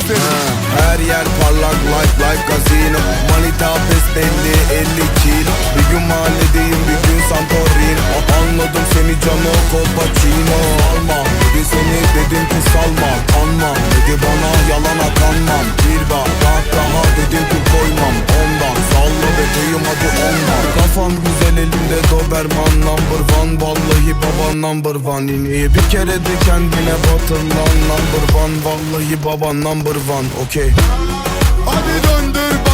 gözleri. Ha, Her yer parlak life life casino. Manita pes 50 50 kilo. Bir gün mahalledeyim bir gün Santorini Anladım seni Cano Copacino fan güzel elimde Doberman number one. Vallahi baban number one. İneği bir kere de kendine batır lan. Number one Vallahi baban number one. Okey Hadi döndür